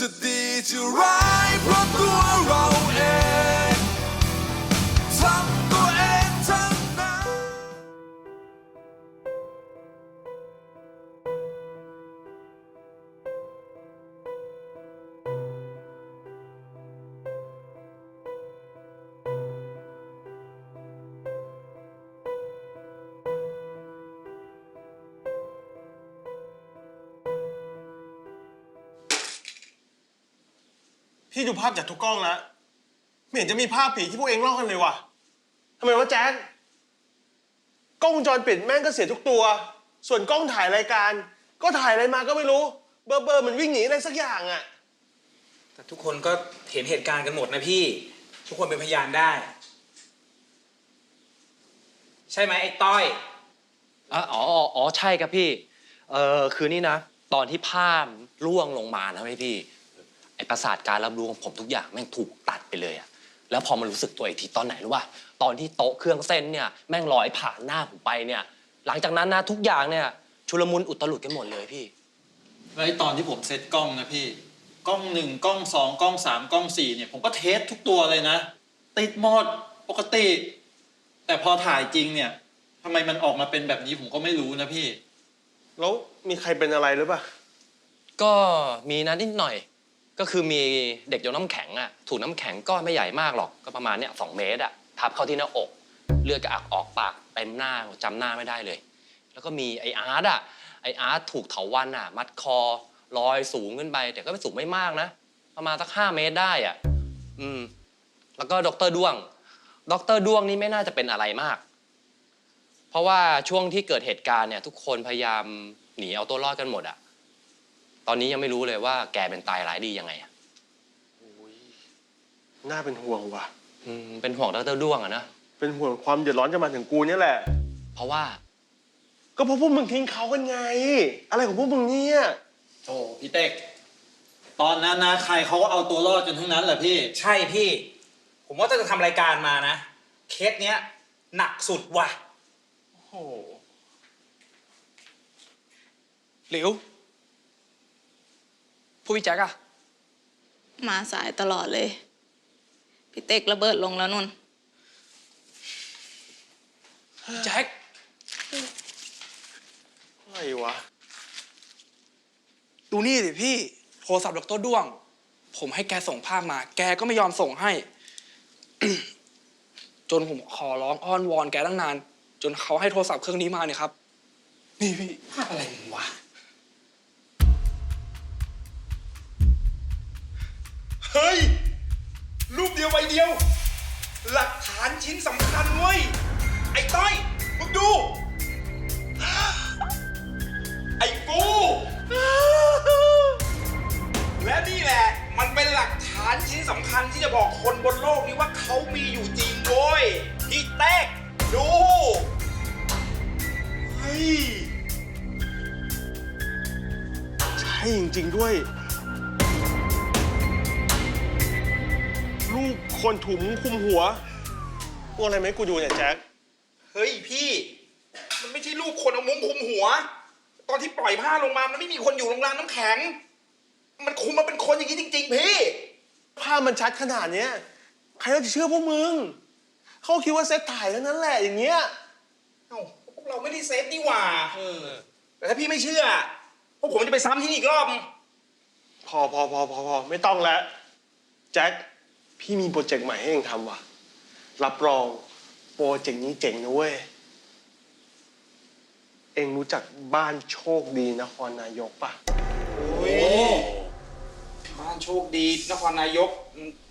จะดีจะร้า พี่ดูภาพจากทุกกล้องแล้วไม่เห็นจะมีภาพผีที่พวกเองเล่ากันเลยว่ะทำไมวะแจ๊คกล้องวงจรปิดแม่งก็เสียทุกตัว ส่วนกล้องถ่ายรายการ ก็ถ่ายอะไรมาก็ไม่รู้ เบอร์เบอร์มันวิ่งหนีอะไรสักอย่างอะแต่ทุกคนก็เห็นเหตุการณ์กันหมดนะพี่ ทุกคนเป็นพยานได้ ใช่ไหมไอ้ต้อย อ๋ออ๋ออ๋อใช่ครับพี่ เออคือนี่นะ ตอนที่ภาพร่วงลงมานะพี่ ไอประสาทการรับรู้ของผมทุกอย่างแม่งถูกตัดไปเลยอะแล้วพอมารู้สึกตัวอีกทีตอนไหนรู้ป่ะตอนที่โต๊ะเครื่องเส้นเนี่ยแม่งลอยผ่านหน้าผมไปเนี่ย หลังจากนั้นนะทุกอย่างเนี่ยชุลมุนอุตลุดกันหมดเลยพี่ แล้วไอ้ตอนที่ผมเซตกล้องนะพี่ กล้องหนึ่งกล้องสองกล้องสามกล้องสี่เนี่ย ผมก็เทสทุกตัวเลยนะ ติดหมดปกติ แต่พอถ่ายจริงเนี่ยทำไมมันออกมาเป็นแบบนี้ผมก็ไม่รู้นะพี่ แล้วมีใครเป็นอะไรหรือเปล่า ก็มีนะนิดหน่อย ก็คือมีเด็กโยนน้ำแข็งอะถูกน้ำแข็งก้อนไม่ใหญ่มากหรอกก็ประมาณเนี้ยสองเมตรอะทับเข้าที่หน้าอก เลือดกระอักออกปากเต็มหน้าจำหน้าไม่ได้เลย แล้วก็มีไออาร์ตอะไออาร์ตถูกเถาวันอะ มัดคอลอยสูงขึ้นไป แต่ก็ไม่สูงไม่มากนะ ประมาณสักห้าเมตรได้อะอืมแล้วก็ดรด้วง ดรด้วงนี่ไม่น่าจะเป็นอะไรมาก เพราะว่าช่วงที่เกิดเหตุการณ์เนี่ย ทุกคนพยายามหนีเอาตัวรอดกันหมดอะ ตอนนี้ยังไม่รู้เลยว่าแกเป็นตายร้ายดียังไงอะน่าเป็นห่วงว่ะ อืมเป็นห่วงดรด้วงอะนะเป็นห่วงความเดือดร้อนจะมาถึงกูเนี่ยแหละ เพราะว่าก็เพราะพวกมึงทิ้งเขากันไง อะไรของพวกมึงเนี่ย โธ่พี่เต็ก ตอนนั้นนะใครเขาก็เอาตัวรอดจนทั้งนั้นแหละพี่ ใช่พี่ ผมว่าถ้าจะทำรายการมานะ เคสเนี้ยหนักสุดว่ะโอ้โหหลิว ผู้พี่แจ็คอะมาสายตลอดเลย พี่เต็กระเบิดลงแล้วนุ่นพี่แจ็คอะไรวะ ดูนี่สิพี่ โทรศัพท์ดรด้วง ผมให้แกส่งภาพมา แกก็ไม่ยอมส่งให้ จนผมขอร้องอ้อนวอนแกตั้งนาน จนเขาให้โทรศัพท์เครื่องนี้มาเนี่ยครับ นี่พี่ภาพอะไรวะ ฮ้ย รูปเดียวใบเดียว หลักฐานชิ้นสำคัญเว้ย ไอ้ต้อย มึงดู ไอ้ปู และนี่แหละ มันเป็นหลักฐานชิ้นสำคัญที่จะบอกคนบนโลกนี้ว่าเขามีอยู่จริงโว้ยพี่เต๊กดู เฮ้ย ใช่จริง ๆ ด้วย ลูกคนถุงคลุมหัวพวกอะไรไหมกูดูเนี่ยแจ็คเฮ้ยพี่ มันไม่ใช่ลูกคนเอามุ้งคลุมหัว ตอนที่ปล่อยผ้าลงมา มันไม่มีคนอยู่โรงรางน้ำแข็ง มันคุมมาเป็นคนอย่างนี้จริง ๆ พี่ ภาพมันชัดขนาดเนี้ยใครเขาจะเชื่อพวกมึง เขาคิดว่าเซตถ่ายแล้วนั้นแหละอย่างเงี้ย เอ้าพวกเราไม่ได้เซฟนี่หว่าแต่ถ้าพี่ไม่เชื่อ พวกผมจะไปซ้ำที่นี่อีกรอบนึงพอพอพอพอพอไม่ต้องแล้วแจ็ค พี่มีโปรเจกต์ใหม่ให้เองทำว่ะ รับรองโปรเจกต์นี้เจ๋งนะเว้ย เองรู้จักบ้านโชคดีนครนายกปะโอ้ยบ้านโชคดีนครนายก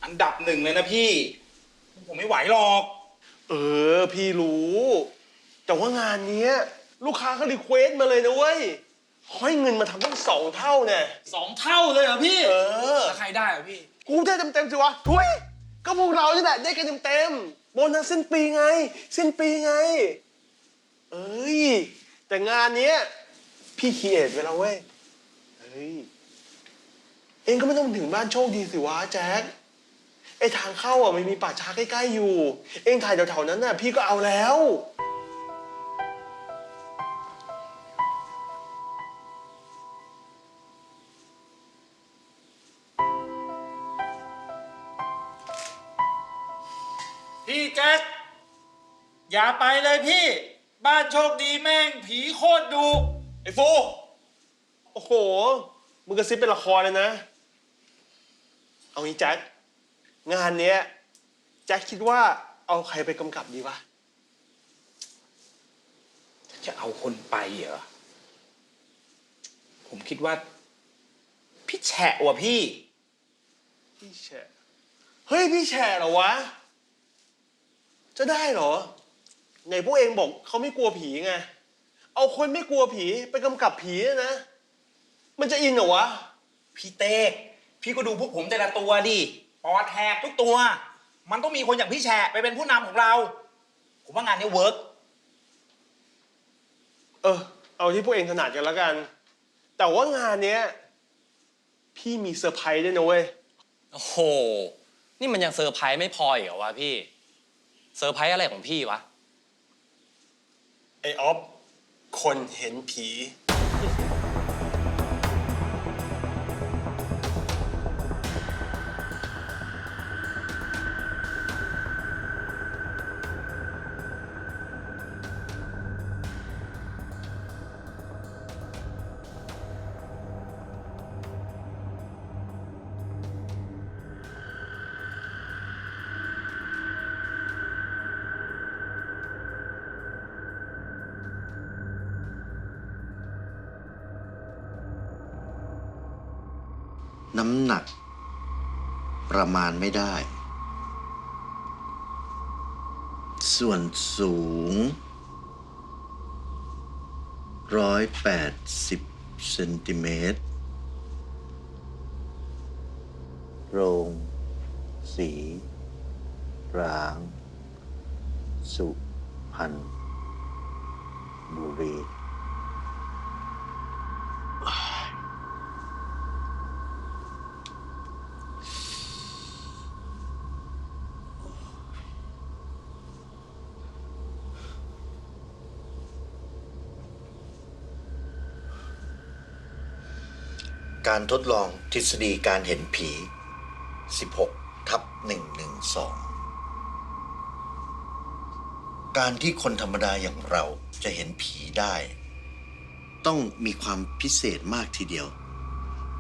อันดับหนึ่งเลยนะพี่ ผมไม่ไหวหรอก เออ พี่รู้ แต่ว่างานเนี้ย ลูกค้าเขารีเควสมาเลยนะเว้ยขอให้เงินมาทำตั้งสองเท่าเนี่ยสองเท่าเลยเหรอพี่เออ แล้วใครได้อะพี่ กูได้เต็มๆสิวะทุยก็พวกเรานี่แหละได้กันเต็มๆโบนัสสิ้นปีไง สิ้นปีไง เอ้ย แต่งานเนี้ยพี่คีเอทไว้แล้วเว้ย เฮ้ย เองก็ไม่ต้องถึงบ้านโชคดีสิวะแจ็คไอทางเข้าอะมันมีป่าช้าใกล้ๆอยู่ เองถ่ายแถวๆนั้นน่ะ พี่ก็เอาแล้ว อย่าไปเลยพี่ บ้านโชคดีแม่งผีโคตรดุไอ้ฟูโอ้โห มึงกระซิบเป็นละครเลยนะ เอางี้แจ็ค งานเนี้ยแจ็คคิดว่าเอาใครไปกำกับดีวะ จะเอาคนไปเหรอ ผมคิดว่า พี่แฉะว่ะพี่ พี่แฉะเฮ้ย พี่แฉะเหรอวะ จะได้เหรอ ไหนพวกเองบอกเขาไม่กลัวผีไง เอาคนไม่กลัวผีไปกำกับผีเนี่ยนะ มันจะอินเหรอวะ พี่เต้พี่ก็ดูพวกผมแต่ละตัวดิปอดแทกทุกตัว มันต้องมีคนอย่างพี่แฉะไปเป็นผู้นำของเรา ผมว่างานนี้เวิร์กเออ เอาที่พวกเองถนัดกันแล้วกัน แต่ว่างานเนี้ย พี่มีเซอร์ไพรส์ด้วยนะเว้ย โอ้โห นี่มันยังเซอร์ไพรส์ไม่พออีกเหรอวะพี่ เซอร์ไพรส์อะไรของพี่วะ ไอออฟคนเห็นผี น้ำหนัก ประมาณไม่ได้ ส่วนสูง180เซนติเมตร โรง สี ร้าง สุพรรณบุรี การทดลองทฤษฎีการเห็นผี 16 ทับ 112 การที่คนธรรมดาอย่างเราจะเห็นผีได้ ต้องมีความพิเศษมากทีเดียว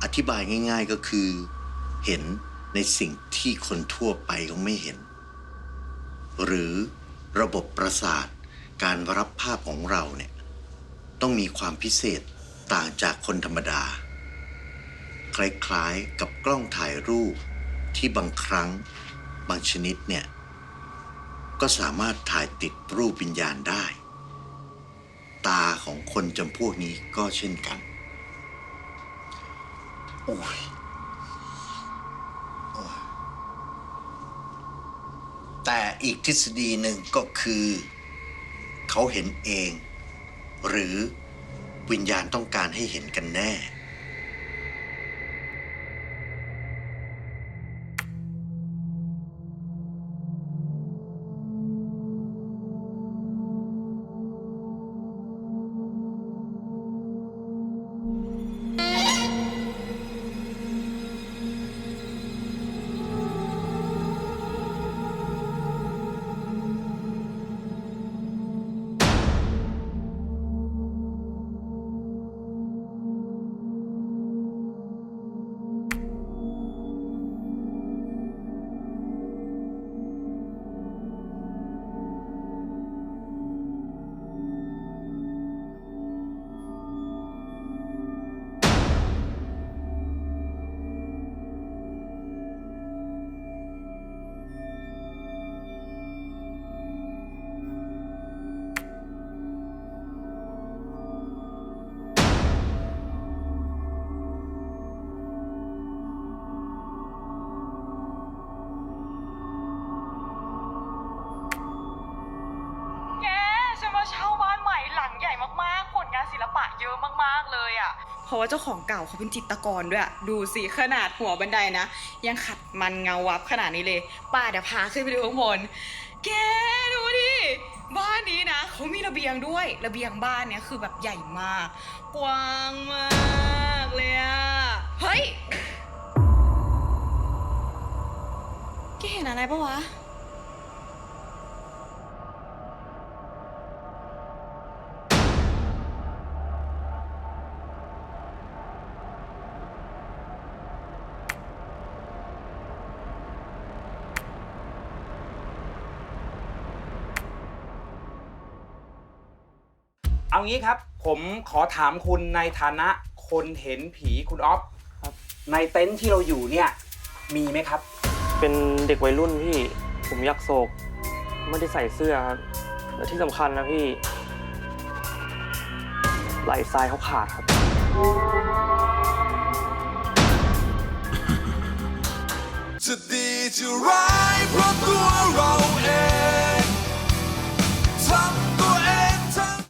อธิบายง่าย ๆก็คือ เห็นในสิ่งที่คนทั่วไปก็ไม่เห็น หรือระบบประสาทการรับภาพของเราเนี่ย ต้องมีความพิเศษต่างจากคนธรรมดา คล้ายๆ กับกล้องถ่ายรูปที่บางครั้งบางชนิดเนี่ย ก็สามารถถ่ายติดรูปวิญญาณได้ ตาของคนจำพวกนี้ก็เช่นกัน โอ้ยแต่อีกทฤษฎีหนึ่งก็คือ เขาเห็นเอง หรือวิญญาณต้องการให้เห็นกันแน่ มากๆเลยอะ เพราะว่าเจ้าของเก่าเขาเป็นจิตรกรด้วยอะดูสิขนาดหัวบันไดนะ ยังขัดมันเงาวับขนาดนี้เลย ป้าเดี๋ยวพาขึ้นไปดูข้างบน แกดูดิบ้านนี้นะเขามีระเบียงด้วย ระเบียงบ้านเนี่ยคือแบบใหญ่มาก กว้างมากเลยอะเฮ้ยแกเห็นอะไรปะวะ เอางี้ครับ ผมขอถามคุณในฐานะคนเห็นผีคุณออฟครับ ในเต็นท์ที่เราอยู่เนี่ย มีไหมครับ เป็นเด็กวัยรุ่นพี่ ผมยักโศก ไม่ได้ใส่เสื้อครับ และที่สำคัญนะพี่ ไหล่ซ้ายเขาขาดครับ จะดีจะร้ายเพราะตัวเราเอง